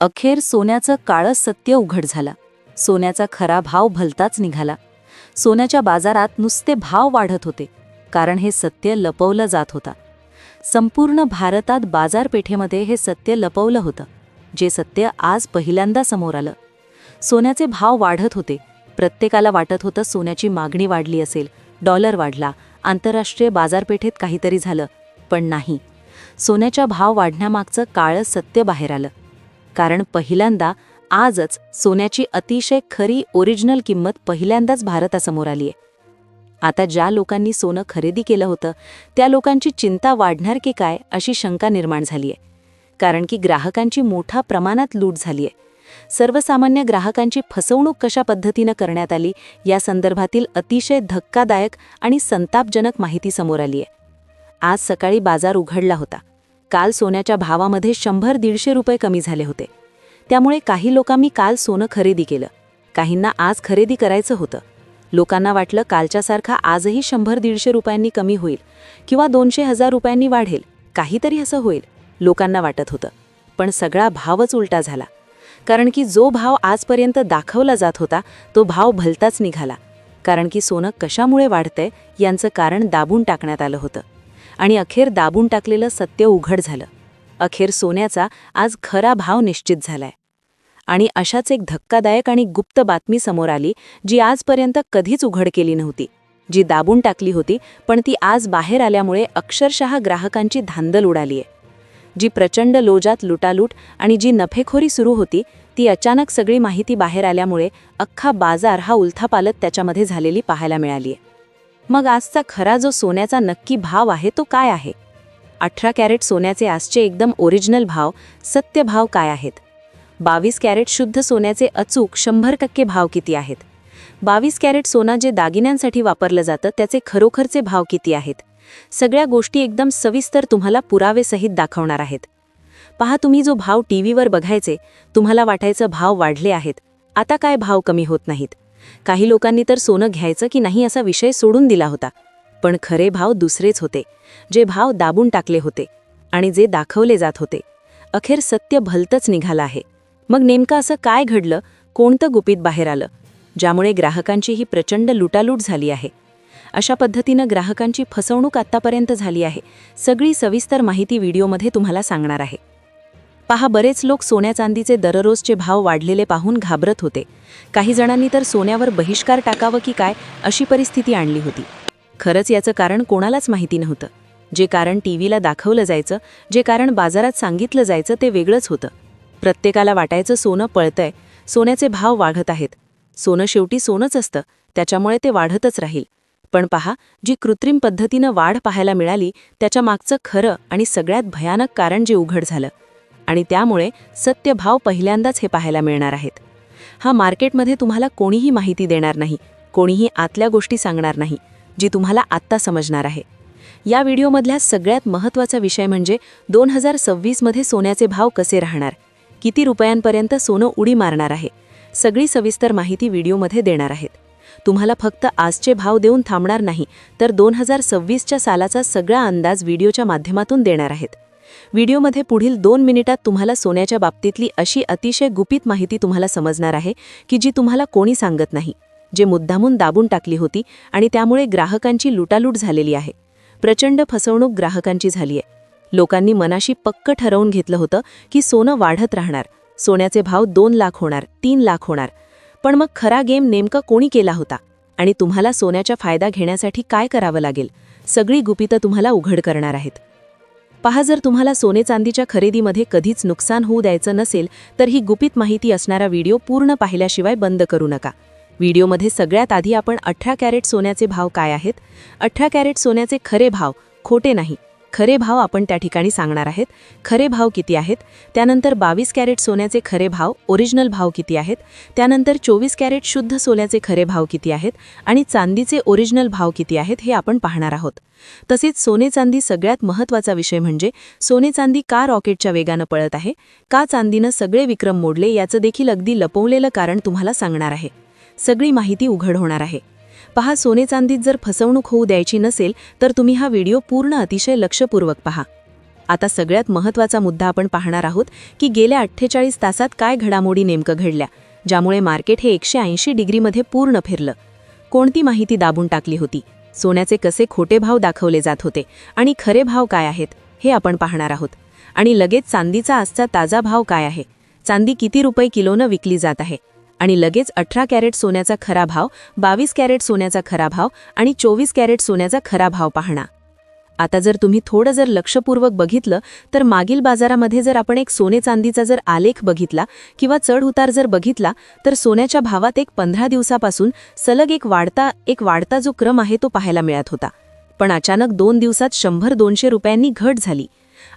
अखेर सोन्याचं काळं सत्य उघड झाला. सोन्याचा खरा भाव भलताच निघाला. सोन्याच्या बाजारात नुसते भाव वाढत होते. कारण हे सत्य लपवलं जात होता. संपूर्ण भारतात बाजारपेठेमध्ये हे सत्य लपवलं होतं. जे सत्य आज पहिल्यांदा समोर आलं. सोन्याचे भाव वाढत होते. प्रत्येकाला वाटत होतं सोन्याची मागणी वाढली असेल डॉलर वाढला आंतरराष्ट्रीय बाजारपेठेत काहीतरी झालं. पण नाही. सोन्याच्या भाव वाढण्यामागचं काळं सत्य बाहेर आलं. कारण पहिल्यांदा आजच सोन्याची अतिशय खरी ओरिजिनल किंमत पहिल्यांदाच भारतासमोर आली आहे आता ज्या लोकांनी सोनं खरेदी केलं होतं त्या लोकांची चिंता वाढणार की काय अशी शंका निर्माण झाली आहे कारण की ग्राहकांची मोठ्या प्रमाणात लूट झाली आहे सर्वसामान्य ग्राहकांची फसवणूक कशा पद्धतीनं करण्यात आली या संदर्भातील अतिशय धक्कादायक आणि संतापजनक माहिती समोर आली आहे आज सकाळी बाजार उघडला होता. काल सोन्याच्या भावामध्ये शंभर दीडशे रुपये कमी झाले होते. त्यामुळे काही लोकांनी काल सोनं खरेदी केलं. काहींना आज खरेदी करायचं होतं. लोकांना वाटलं कालच्यासारखा आजही शंभर दीडशे रुपयांनी कमी होईल किंवा दोनशे हजार रुपयांनी वाढेल. काहीतरी असं होईल लोकांना वाटत होतं. पण सगळा भावच उलटा झाला. कारण की जो भाव आजपर्यंत दाखवला जात होता तो भाव भलताच निघाला. कारण की सोनं कशामुळे वाढतंय यांचं कारण दाबून टाकण्यात आलं होतं. आणि अखेर दाबून टाकलेलं सत्य उघड झालं. अखेर सोन्याचा आज खरा भाव निश्चित झालाय. आणि अशाच एक धक्कादायक आणि गुप्त बातमी समोर आली जी आजपर्यंत कधीच उघड केली नव्हती. जी दाबून टाकली होती पण ती आज बाहेर आल्यामुळे अक्षरशः ग्राहकांची धांदल उडालीय. जी प्रचंड लोजात लुटालूट आणि जी नफेखोरी सुरू होती ती अचानक सगळी माहिती बाहेर आल्यामुळे अख्खा बाजार हा उलथापालत त्याच्यामध्ये झालेली पाहायला मिळालीय. मग आजचा खरा जो सोन्याचा नक्की भाव आहे तो काय आहे? अठरा कॅरेट सोन्याचे आजचे एकदम ओरिजिनल भाव सत्य भाव काय आहेत? बावीस कॅरेट शुद्ध सोन्याचे अचूक शंभर टक्के भाव किती आहेत? बावीस कॅरेट सोना जे दागिन्यांसाठी वापरलं जातं त्याचे खरोखरचे भाव किती आहेत? सगळ्या गोष्टी एकदम सविस्तर तुम्हाला पुरावेसहित दाखवणार आहेत. पहा तुम्ही जो भाव टी व्हीवर बघायचे तुम्हाला वाटायचं भाव वाढले आहेत. आता काय भाव कमी होत नाहीत? काही लोकांनी तर सोनं घ्यायचं की नाही असा विषय सोडून दिला होता. पण खरे भाव दुसरेच होते. जे भाव दाबून टाकले होते आणि जे दाखवले जात होते. अखेर सत्य भलतंच निघालं आहे. मग नेमकं असं काय घडलं? कोणतं गुपित बाहेर आलं? ज्यामुळे ग्राहकांची ही प्रचंड लुटालूट झाली आहे. अशा पद्धतीनं ग्राहकांची फसवणूक आत्तापर्यंत झाली आहे. सगळी सविस्तर माहिती व्हिडिओमध्ये तुम्हाला सांगणार आहे. पहा बरेच लोक सोन्या चांदीचे दररोजचे भाव वाढलेले पाहून घाबरत होते. काही जणांनी तर सोन्यावर बहिष्कार टाकावं की काय अशी परिस्थिती आणली होती. खरंच याचं कारण कोणालाच माहिती नव्हतं. जे कारण टी व्हीला दाखवलं जायचं जे कारण बाजारात सांगितलं जायचं ते वेगळंच होतं. प्रत्येकाला वाटायचं सोनं पळतंय सोन्याचे भाव वाढत आहेत. सोनं शेवटी सोनंच असतं त्याच्यामुळे ते वाढतच राहील. पण पहा जी कृत्रिम पद्धतीनं वाढ पाहायला मिळाली त्याच्या मागचं खरं आणि सगळ्यात भयानक कारण जे उघड झालं. आणि त्यामुळे सत्य भाव पहिल्यांदाच हे पाहायला मिळणार आहेत. हा मार्केटमध्ये तुम्हाला कोणीही माहिती देणार नाही कोणीही आतल्या गोष्टी सांगणार नाही जी तुम्हाला आत्ता समजणार आहे. या व्हिडिओमधल्या सगळ्यात महत्त्वाचा विषय म्हणजे दोन हजार सव्वीसमध्ये सोन्याचे भाव कसे राहणार? किती रुपयांपर्यंत सोनं उडी मारणार आहे? सगळी सविस्तर माहिती व्हिडिओमध्ये देणार आहेत. तुम्हाला फक्त आजचे भाव देऊन थांबणार नाही तर दोन हजार सव्वीसच्या सालाचा सगळा अंदाज व्हिडिओच्या माध्यमातून देणार आहेत. व्हिडिओमध्ये पुढील दोन मिनिटात तुम्हाला सोन्याच्या बाबतीतली अशी अतिशय गुपित माहिती तुम्हाला समजणार आहे की जी तुम्हाला कोणी सांगत नाही जे मुद्दामून दाबून टाकली होती आणि त्यामुळे ग्राहकांची लुटालूट झालेली आहे. प्रचंड फसवणूक ग्राहकांची झालीय. लोकांनी मनाशी पक्क ठरवून घेतलं होतं की सोनं वाढत राहणार सोन्याचे भाव दोन लाख होणार तीन लाख होणार. पण मग खरा गेम नेमका कोणी केला होता? आणि तुम्हाला सोन्याचा फायदा घेण्यासाठी काय करावं लागेल? सगळी गुपितं तुम्हाला उघड करणार आहेत. पहा जर तुम्हाला सोने चांदीच्या खरेदीमध्ये कधीच नुकसान होऊ द्यायचं नसेल तर ही गुपित माहिती असणारा व्हिडिओ पूर्ण पाहिल्याशिवाय बंद करू नका. व्हिडिओमध्ये सगळ्यात आधी आपण अठरा कॅरेट सोन्याचे भाव काय आहेत? अठरा कॅरेट सोन्याचे खरे भाव खोटे नाही. खरे भाव आपण त्या ठिकाणी सांगणार आहेत. खरे भाव किती आहेत? त्यानंतर बावीस कॅरेट सोन्याचे खरे भाव ओरिजिनल भाव किती आहेत? त्यानंतर चोवीस कॅरेट शुद्ध सोन्याचे खरे भाव किती आहेत? आणि चांदीचे ओरिजिनल भाव किती आहेत? हे आपण पाहणार आहोत. तसेच सोने चांदी सगळ्यात महत्त्वाचा विषय म्हणजे सोने चांदी का रॉकेटच्या वेगानं पळत आहे? का चांदीनं सगळे विक्रम मोडले? याचं देखील अगदी लपवलेलं कारण तुम्हाला सांगणार आहे. सगळी माहिती उघड होणार आहे. पहा सोने चांदीत जर फसवणूक होऊ द्यायची नसेल तर तुम्ही हा व्हिडिओ पूर्ण अतिशय लक्षपूर्वक पहा. आता सगळ्यात महत्त्वाचा मुद्दा आपण पाहणार आहोत की गेल्या अठ्ठेचाळीस तासात काय घडामोडी नेमकं घडल्या ज्यामुळे मार्केट हे एकशे ऐंशी डिग्रीमध्ये पूर्ण फिरलं. कोणती माहिती दाबून टाकली होती? सोन्याचे कसे खोटे भाव दाखवले जात होते? आणि खरे भाव काय आहेत? हे आपण पाहणार आहोत. आणि लगेच चांदीचा आजचा ताजा भाव काय आहे? चांदी किती रुपये किलोनं विकली जात आहे? आणि लगेच अठरा कॅरेट सोन्याचा खरा भाव बावीस कॅरेट सोन्याचा खरा भाव आणि चोवीस कॅरेट सोन्याचा खरा भाव पाहणा. आता जर तुम्ही थोडं जर लक्षपूर्वक बघितलं तर मागील बाजारामध्ये जर आपण एक सोने चांदीचा जर आलेख बघितला किंवा चढउतार जर बघितला तर सोन्याच्या भावात एक पंधरा दिवसापासून सलग एक वाढता एक वाढता जो क्रम आहे तो पाहायला मिळत होता. पण अचानक दोन दिवसात शंभर दोनशे रुपयांनी घट झाली.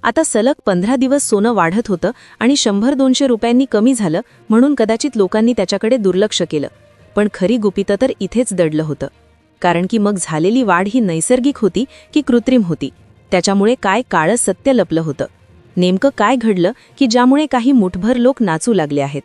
आता सलग पंधरा दिवस सोनं वाढत होतं आणि शंभर दोनशे रुपयांनी कमी झालं म्हणून कदाचित लोकांनी त्याच्याकडे दुर्लक्ष केलं. पण खरी गुपितं तर इथेच दडलं होतं. कारण की मग झालेली वाढ ही नैसर्गिक होती की कृत्रिम होती? त्याच्यामुळे काय काळं सत्य लपलं होतं? नेमकं काय घडलं की ज्यामुळे काही मुठभर लोक नाचू लागले आहेत?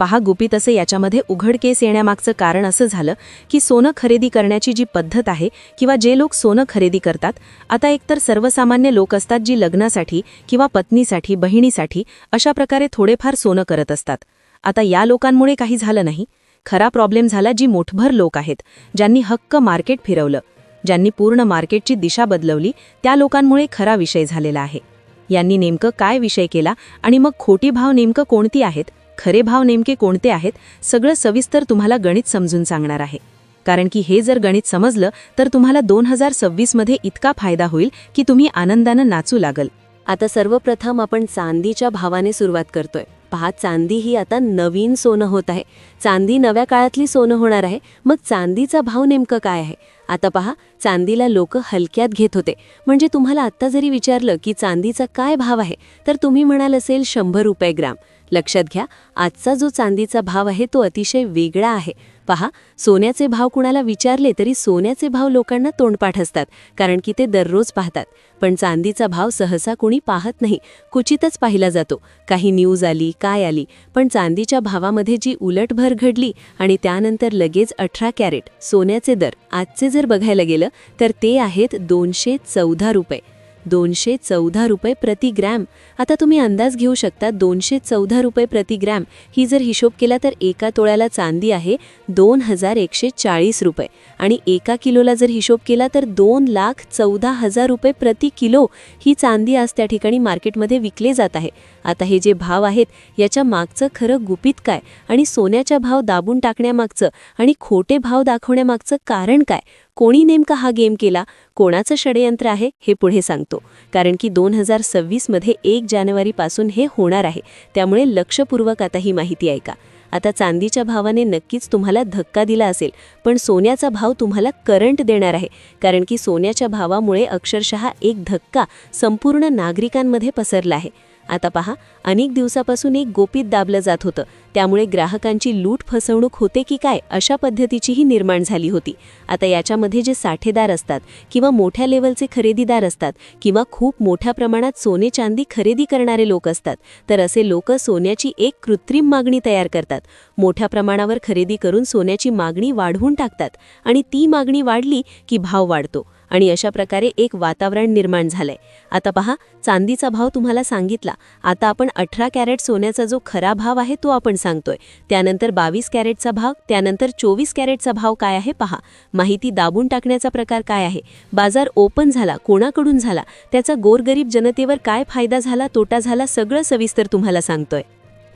पहा गुपित असे याच्यामध्ये उघडकेस येण्यामागचं कारण असं झालं की सोनं खरेदी करण्याची जी पद्धत आहे किंवा जे लोक सोनं खरेदी करतात आता एकतर सर्वसामान्य लोक असतात जी लग्नासाठी किंवा पत्नीसाठी बहिणीसाठी अशा प्रकारे थोडेफार सोनं करत असतात. आता या लोकांमुळे काही झालं नाही. खरा प्रॉब्लेम झाला जी मोठभर लोक आहेत ज्यांनी हक्क मार्केट फिरवलं. ज्यांनी पूर्ण मार्केटची दिशा बदलवली त्या लोकांमुळे खरा विषय झालेला आहे. यांनी नेमकं काय विषय केला आणि मग खोटी भाव नेमकं कोणती आहेत? खरे भाव नेमके कोणते आहेत सगळं सविस्तर तुम्हाला गणित समजून सांगणार आहे. कारण की हे जर गणित समजलं तर तुम्हाला दोन हजार सव्वीसमध्ये इतका फायदा होईल की तुम्ही आनंदानं नाचू लागल. आता सर्वप्रथम आपण चांदीच्या भावाने सुरुवात करतोय. पहा चांदी ही आता नवीन सोनं होत आहे. चांदी नव्या काळातली सोनं होणार आहे. मग चांदीचा भाव नेमकं काय आहे? आता पहा चांदीला लोक हलक्यात घेत होते. म्हणजे तुम्हाला आत्ता जरी विचारलं की चांदीचा काय भाव आहे तर तुम्ही म्हणाल असेल शंभर रुपये ग्राम. लक्षात घ्या आजचा जो चांदीचा भाव आहे तो अतिशय वेगळा आहे. पहा सोन्याचे भाव कुणाला विचारले तरी सोन्याचे भाव लोकांना तोंडपाठ असतात कारण की ते दररोज पाहतात. पण चांदीचा भाव सहसा कुणी पाहत नाही कुचितच पाहिला जातो. काही न्यूज आली काय आली पण चांदीच्या भावामध्ये जी उलटभर घडली आणि त्यानंतर लगेच अठरा कॅरेट सोन्याचे दर आजचे जर बघायला गेलं तर ते आहेत दोनशे चौदा रुपये. दोनशे चौदा रुपये प्रति ग्रॅम. आता तुम्ही अंदाज घेऊ शकता दोनशे चौदा रुपये प्रति ग्रॅम. ही जर हिशोब केला तर एका तोळ्याला चांदी आहे दोन हजार एकशे चाळीस रुपये. आणि एका किलोला जर हिशोब केला तर दोन लाख चौदा हजार रुपये प्रति किलो ही चांदी आज त्या ठिकाणी मार्केटमध्ये विकले जात आहे. आता हे जे भाव आहेत याच्या मागचं खरं गुपित काय? आणि सोन्याच्या भाव दाबून टाकण्यामागचं आणि खोटे भाव दाखवण्यामागचं कारण काय? कोणी नेमका हा गेम केला कोणाचं षडयंत्र आहे हे पुढे सांगतो. कारण की दोन हजार सव्वीसमध्ये एक जानेवारीपासून हे होणार आहे. त्यामुळे लक्षपूर्वक आता ही माहिती ऐका. आता चांदीच्या भावाने नक्कीच तुम्हाला धक्का दिला असेल पण सोन्याचा भाव तुम्हाला करंट देणार आहे. कारण की सोन्याच्या भावामुळे अक्षरशः एक धक्का संपूर्ण नागरिकांमध्ये पसरला आहे. आता पहा अनेक दिवसापासून एक गोपीत दाबलं जात होतं. त्यामुळे ग्राहकांची लूट फसवणूक होते की काय अशा पद्धतीचीही निर्माण झाली होती. आता याच्यामध्ये जे साठेदार असतात किंवा मोठ्या लेवलचे खरेदीदार असतात किंवा खूप मोठ्या प्रमाणात सोने चांदी खरेदी करणारे लोक असतात तर असे लोक सोन्याची एक कृत्रिम मागणी तयार करतात. मोठ्या प्रमाणावर खरेदी करून सोन्याची मागणी वाढवून टाकतात आणि ती मागणी वाढली की भाव वाढतो. आणि अशा प्रकारे एक वातावरण निर्माण झालंय. आता पहा चांदीचा भाव तुम्हाला सांगितला. आता आपण अठरा कॅरेट सोन्याचा जो खरा भाव आहे तो आपण सांगतोय. त्यानंतर बावीस कॅरेटचा भाव त्यानंतर चोवीस कॅरेटचा भाव काय आहे पहा. माहिती दाबून टाकण्याचा प्रकार काय आहे? बाजार ओपन झाला कोणाकडून झाला? त्याचा गोरगरीब जनतेवर काय फायदा झाला तोटा झाला सगळं सविस्तर तुम्हाला सांगतोय.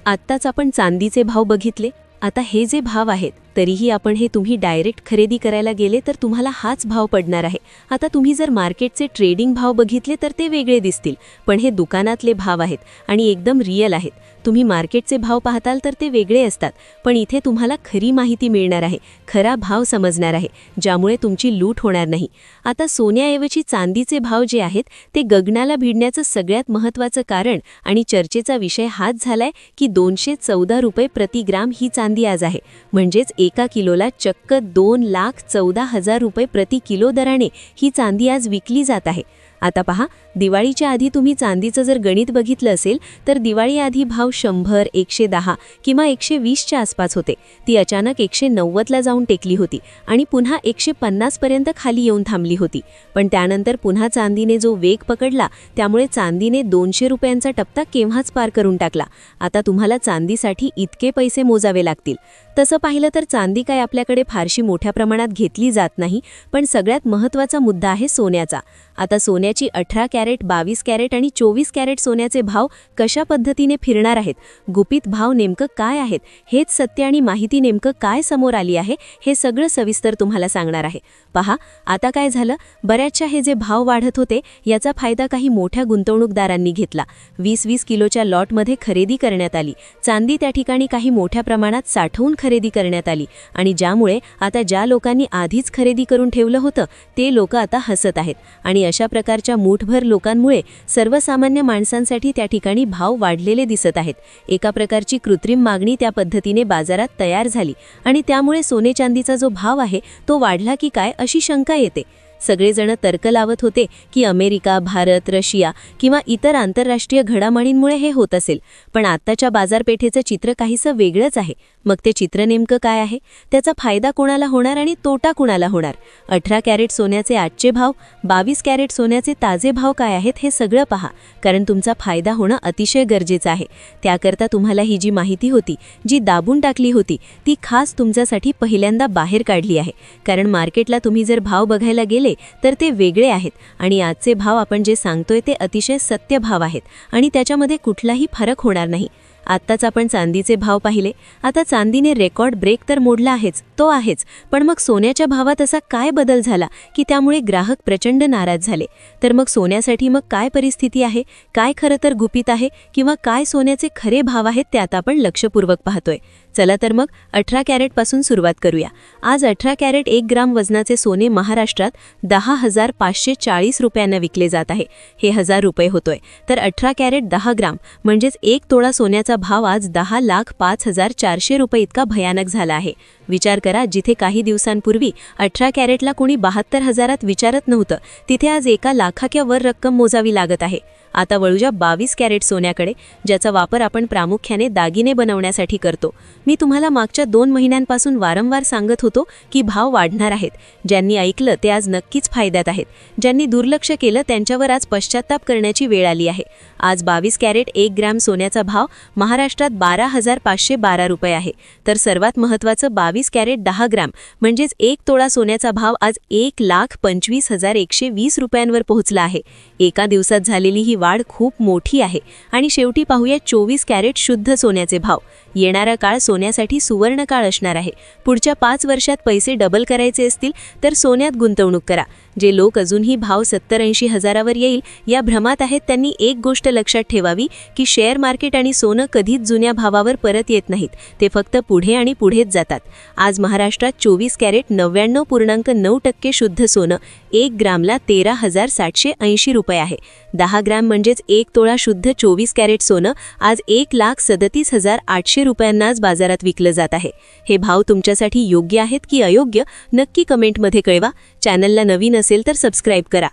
आत्ताच आपण चांदीचे भाव बघितले. आता हे जे भाव आहेत तरीही आपण हे तुम्ही डायरेक्ट खरेदी करायला गेले तर तुम्हाला हाच भाव पडणार आहे. आता तुम्ही जर मार्केटचे ट्रेडिंग भाव बघितले तर ते वेगळे दिसतील पण हे दुकानातले भाव आहेत आणि एकदम रिअल आहेत. तुम्ही मार्केटचे भाव पाहताल तर ते वेगळे असतात पण इथे तुम्हाला खरी माहिती मिळणार आहे खरा भाव समजणार आहे ज्यामुळे तुमची लूट होणार नाही. आता सोन्याऐवजी चांदीचे भाव जे आहेत ते गगनाला भिडण्याचं सगळ्यात महत्त्वाचं कारण आणि चर्चेचा विषय हाच झालाय की दोनशे चौदा रुपये प्रति ग्राम ही चांदी आज आहे. म्हणजेच एका किलोला चक्क दोन लाख चौदा हजार रुपये प्रति किलो दराने ही चांदी आज विकली जात आहे. आता पहा दिवाळीच्या आधी तुम्ही चांदीचं जर गणित बघितलं असेल तर दिवाळी आधी भाव शंभर एकशे दहा किंवा एकशे वीसच्या आसपास होते. ती अचानक एकशे नव्वदला जाऊन टेकली होती आणि पुन्हा एकशे पन्नासपर्यंत खाली येऊन थांबली होती. पण त्यानंतर पुन्हा चांदीने जो वेग पकडला त्यामुळे चांदीने दोनशे रुपयांचा टप्पा केव्हाच पार करून टाकला. आता तुम्हाला चांदीसाठी इतके पैसे मोजावे लागतील. तसं पाहिलं तर चांदी काय आपल्याकडे फारशी मोठ्या प्रमाणात घेतली जात नाही पण सगळ्यात महत्त्वाचा मुद्दा आहे सोन्याचा. आता सोन्या सोन्याची अठरा कॅरेट बावीस कॅरेट आणि चोवीस कॅरेट सोन्याचे भाव कशा पद्धतीने फिरणार आहेत? गुपित भाव नेमकं काय आहेत? हेच सत्य आणि माहिती नेमकं काय समोर आली आहे हे सगळं सविस्तर तुम्हाला सांगणार आहे. पहा आता काय झालं? बऱ्याचशा हे जे भाव वाढत होते याचा फायदा काही मोठ्या गुंतवणूकदारांनी घेतला. वीस वीस किलोच्या लॉटमध्ये खरेदी करण्यात आली. चांदी त्या ठिकाणी काही मोठ्या प्रमाणात साठवून खरेदी करण्यात आली आणि ज्यामुळे आता ज्या लोकांनी आधीच खरेदी करून ठेवलं होतं ते लोक आता हसत आहेत. आणि अशा प्रकारच्या मूठभर लोकांमुळे सर्वसामान्य माणसांसाठी त्या ठिकाणी भाव वाढलेले दिसत आहेत. एका प्रकारची कृत्रिम मागणी त्या पद्धतीने बाजारात तयार झाली आणि त्यामुळे सोने चांदीचा जो भाव आहे तो वाढला की काय अशी शंका येते. सगळेजण तर्क लावत होते की अमेरिका भारत रशिया किंवा इतर आंतरराष्ट्रीय घडामोडींमुळे हे होत असेल. पण आत्ताच्या बाजारपेठेचं चित्र काहीसं वेगळंच आहे. मग ते चित्र नेमकं काय आहे? त्याचा फायदा कोणाला होणार आणि तोटा कोणाला होणार? अठरा कॅरेट सोन्याचे आजचे भाव बावीस कॅरेट सोन्याचे ताजे भाव काय आहेत हे सगळं पहा. कारण तुमचा फायदा होणं अतिशय गरजेचं आहे. त्याकरता तुम्हाला ही जी माहिती होती जी दाबून टाकली होती ती खास तुमच्यासाठी पहिल्यांदा बाहेर काढली आहे. कारण मार्केटला तुम्ही जर भाव बघायला गेले तर ते वेगळे आहेत. आणि आजचे भाव आपण जे सांगतोय ते अतिशय सत्य भाव आहेत. आणि त्याच्यामध्ये कुठलाही फरक होणार नाही. आत्ताच आपण चांदीचे भाव पाहिले. आता चांदीने रेकॉर्ड ब्रेक तर मोडला आहेच तो आहेच. पण मग सोन्याच्या भावात असा काय बदल झाला की त्यामुळे ग्राहक प्रचंड नाराज झाले? तर मग सोन्यासाठी मग काय परिस्थिती आहे? काय खरं तर गुपित आहे? किंवा काय सोन्याचे खरे भाव आहेत ते आता आपण लक्षपूर्वक पाहतोय. चला तर मग अठरा कॅरेटपासून सुरुवात करूया. आज अठरा कॅरेट एक ग्राम वजनाचे सोने महाराष्ट्रात दहा हजार पाचशे चाळीस रुपयांना विकले जात आहे. हे हजार रुपये होतोय. तर अठरा कॅरेट दहा ग्राम म्हणजेच एक तोळा सोन्याचा भाव आज दहा लाख पाच हजार चारशे रुपये इतका भयानक झाला आहे. विचार करा जिथे काही दिवसांपूर्वी अठरा कॅरेटला कोणी बहात्तर हजारात विचारत नव्हतं तिथे आज एका लाखाच्या वर रक्कम मोजावी लागत आहे. आता वळूया बावीस कॅरेट सोन्याकडे ज्याचा वापर आपण प्रामुख्याने दागिने बनवण्यासाठी करतो. मी तुम्हाला मागच्या दोन महिन्यांपासून वारंवार सांगत होतो की भाव वाढणार आहेत. ज्यांनी ऐकलं ते आज नक्कीच फायद्यात आहेत. ज्यांनी दुर्लक्ष केलं त्यांच्यावर आज पश्चाताप करण्याची वेळ आली आहे. आज बावीस कॅरेट एक ग्रॅम सोन्याचा भाव महाराष्ट्रात बारा हजार पाचशे बारा रुपये आहे. तर सर्वात महत्त्वाचं बावीस कॅरेट दहा ग्रॅम म्हणजेच एक तोळा सोन्याचा भाव आज एक लाख पंचवीस हजार एकशे वीस रुपयांवर पोहोचला आहे. एका दिवसात झालेली ही वाढ खूप मोठी आहे. आणि शेवटी पाहूया चोवीस कॅरेट शुद्ध सोन्याचे भाव. येणारा काळ सोन्यासाठी सुवर्ण काळ असणार आहे. पुढच्या पाच वर्षात पैसे डबल करायचे असतील तर सोन्यात गुंतवणूक करा. जे लोक अजूनही भाव सत्तर ऐंशी हजारावर येईल या भ्रमात आहेत त्यांनी एक गोष्ट लक्षात ठेवावी की शेअर मार्केट आणि सोनं कधीच जुन्या भावावर परत येत नाहीत. ते फक्त पुढे आणि पुढेच जातात. आज महाराष्ट्रात चोवीस कॅरेट नव्याण्णव पूर्णांक नऊ टक्के शुद्ध सोनं एक ग्रामला तेरा हजार सातशे ऐंशी रुपये आहे. दहा ग्राम म्हणजेच एक तोळा शुद्ध चोवीस कॅरेट सोनं आज एक लाख सदतीस हजार आठशे रुपयांनाच बाजारात विकलं जात आहे. हे भाव तुमच्यासाठी योग्य आहेत की अयोग्य नक्की कमेंटमध्ये कळवा. चॅनलला नवीन असेल तर सबस्क्राईब करा.